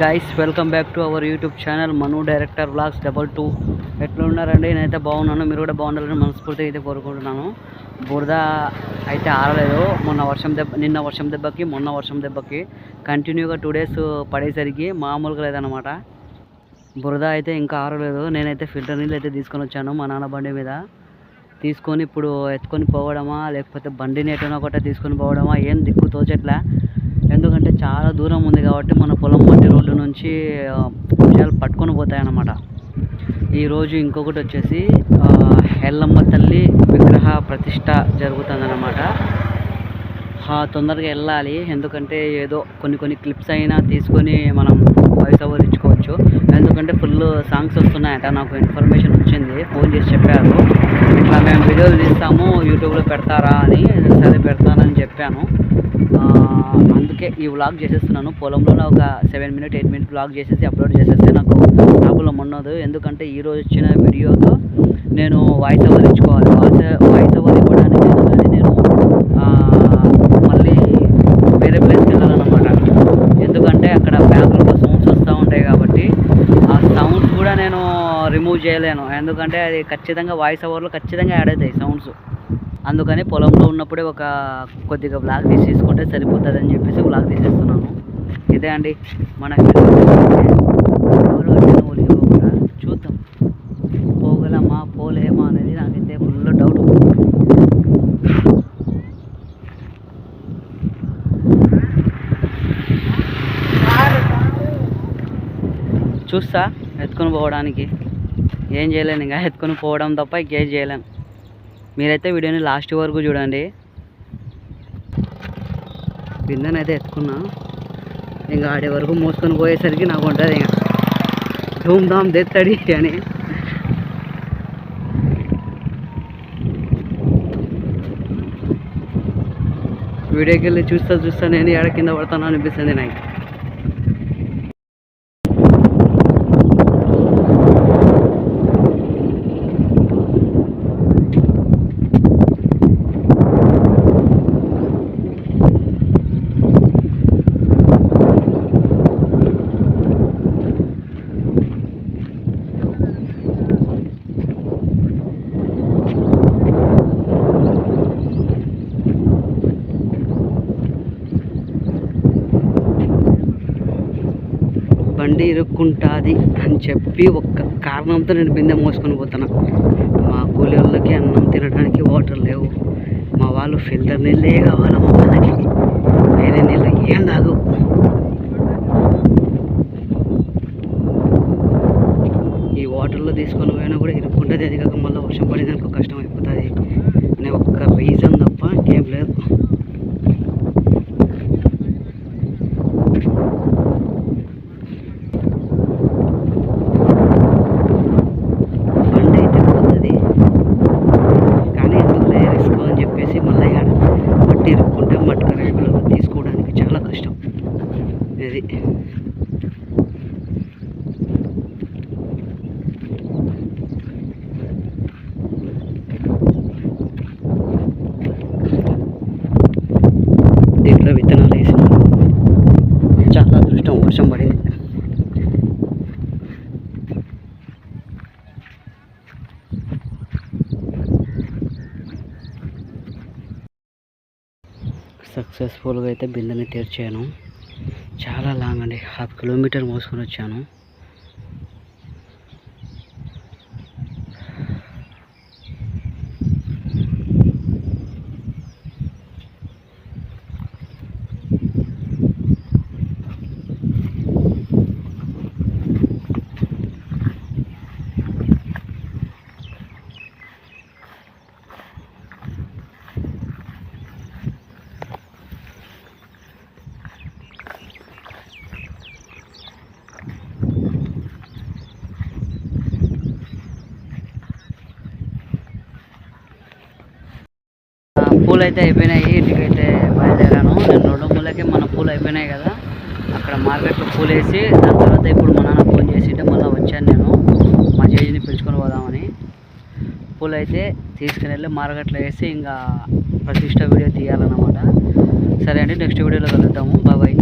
Guys welcome back to our YouTube channel Manu director vlogs double two ఎట్లా ఉన్నారండి? నేనైతే బాగున్నాను. మీరు కూడా బాగుండాలని మనస్ఫూర్తిగా అయితే కోరుకుంటున్నాను. బురద అయితే ఆరలేదు. మొన్న వర్షం దెబ్బ నిన్న వర్షం దెబ్బకి మొన్న వర్షం దెబ్బకి కంటిన్యూగా టూ డేస్ పడేసరికి మామూలుగా లేదనమాట బురద అయితే ఇంకా ఆరలేదు. నేనైతే ఫిల్టర్ నీళ్ళు అయితే తీసుకొని వచ్చాను మా నాన్న బండి మీద. తీసుకొని ఇప్పుడు ఎత్తుకొని పోవడమా లేకపోతే బండిని ఎటనో ఒకటే తీసుకొని పోవడమా ఏం దిక్కు తోచట్లే. చాలా దూరం ఉంది కాబట్టి మన పొలం మట్టి రోడ్డు నుంచి విషయాలు పట్టుకొని పోతాయన్నమాట. ఈరోజు ఇంకొకటి వచ్చేసి ఎల్లమ్మ తల్లి విగ్రహ ప్రతిష్ట జరుగుతుందన్నమాట. తొందరగా వెళ్ళాలి. ఎందుకంటే ఏదో కొన్ని కొన్ని క్లిప్స్ అయినా తీసుకొని మనం వాయిస్ ఓవర్ ఇచ్చుకోవచ్చు ఎందుకంటే ఫుల్ సాంగ్స్ వస్తున్నాయట. నాకు ఇన్ఫర్మేషన్ వచ్చింది. ఫోన్ చేసి చెప్పారు. ఇట్లా మేము వీడియోలు తీస్తాము యూట్యూబ్లో పెడతారా అని. సరే పెడతానని చెప్పాను. అందుకే ఈ వ్లాగ్ చేసేస్తున్నాను. పొలంలో ఒక seven minute eight minute vlog చేసేసి అప్లోడ్ చేసేస్తే నాకు ప్రాబ్లం ఉండదు ఎందుకంటే ఈరోజు వచ్చిన వీడియోతో నేను వాయిస్ ఓవర్ ఇచ్చుకోవాలి. వాయిస్ వాయిస్ ఓవర్ ఇవ్వడానికి నేను మళ్ళీ వేరే ప్లేస్కి వెళ్ళాలన్నమాట. ఎందుకంటే అక్కడ బ్యాక్గ్రౌండ్లో సౌండ్స్ వస్తూ ఉంటాయి కాబట్టి ఆ సౌండ్స్ కూడా నేను రిమూవ్ చేయలేను. ఎందుకంటే అది ఖచ్చితంగా వాయిస్ ఓవర్లో ఖచ్చితంగా యాడ్ అవుతాయి సౌండ్స్ అందుకని పొలంలో ఉన్నప్పుడే ఒక కొద్దిగా బ్లాగ్ తీసి తీసుకుంటే సరిపోతుంది అని చెప్పేసి బ్లాగ్ తీసేస్తున్నాను. ఇదే అండి మన కూడా చూద్దాం. పోగలమా పోలేమా అనేది నాకైతే ఫుల్ డౌట్ చూస్తా ఎత్తుకొని పోవడానికి. ఏం చేయలేను ఇంకా ఎత్తుకొని పోవడం తప్ప ఇంకేం చేయలేను. మీరైతే వీడియోని లాస్ట్ వరకు చూడండి. బిందెనైతే ఎత్తుకున్నా. ఇంకా ఆడే వరకు మోసుకొని పోయేసరికి నాకు ఉంటుంది ఇంకా. ధూమ్ ధామ్ తెత్తడి అని. వీడియోకి వెళ్ళి చూస్తా చూస్తా నేను ఎక్కడ కింద పడతాను అనిపిస్తుంది నాకు బండి ఇరుక్కుంటుంది అని చెప్పి ఒక్క కారణంతో నేను బిందె మోసుకొని పోతున్నా. మా కూలి వాళ్ళకి అన్నం తినడానికి వాటర్ లేవు. మా వాళ్ళు ఫిల్టర్ నీళ్ళే కావాలి మా వాళ్ళకి. వేరే నీళ్ళు ఏం తాగు. ఈ వాటర్లో తీసుకొని పోయినా కూడా ఇరుక్కుంటుంది అది కాక మళ్ళీ వర్షం పడేదానికి కష్టం అయిపోతుంది అనే ఒక్క రీజన్ తప్ప ఇంకేం లేదు బండి అయితే పోతుంది కానీ ఎందుకులే రిస్క్ అని చెప్పేసి మళ్ళీ ఆడ మట్టి ఇరుక్కుంటే మట్టి కరెక్ట్ తీసుకోవడానికి చాలా కష్టం. ఇది దీంట్లో విత్తనాలు వేసిన చాలా అదృష్టం వర్షం పడింది. సక్సెస్ఫుల్గా అయితే బిందెని తెరిచాను చాలా లాంగ్ అండి. హాఫ్ కిలోమీటర్ మోసుకొని వచ్చాను ఆ, పూలు అయితే అయిపోయినాయి ఇంటికైతే బయలుదేరాను. నేను రెండు మూలకి మన పూలు అయిపోయినాయి కదా. అక్కడ మార్కెట్లో పూలు వేసి దాని తర్వాత ఇప్పుడు మా నాన్న ఫోన్ చేసింటే మళ్ళీ వచ్చాను నేను. మా జేజీని పిలుచుకొని పోదామని. పూలు అయితే తీసుకుని వెళ్ళి మార్కెట్లో వేసి ఇంకా ప్రతిష్ట వీడియో తీయాలన్నమాట. సరే అండి నెక్స్ట్ వీడియోలో కలుద్దాము. బాబాయ్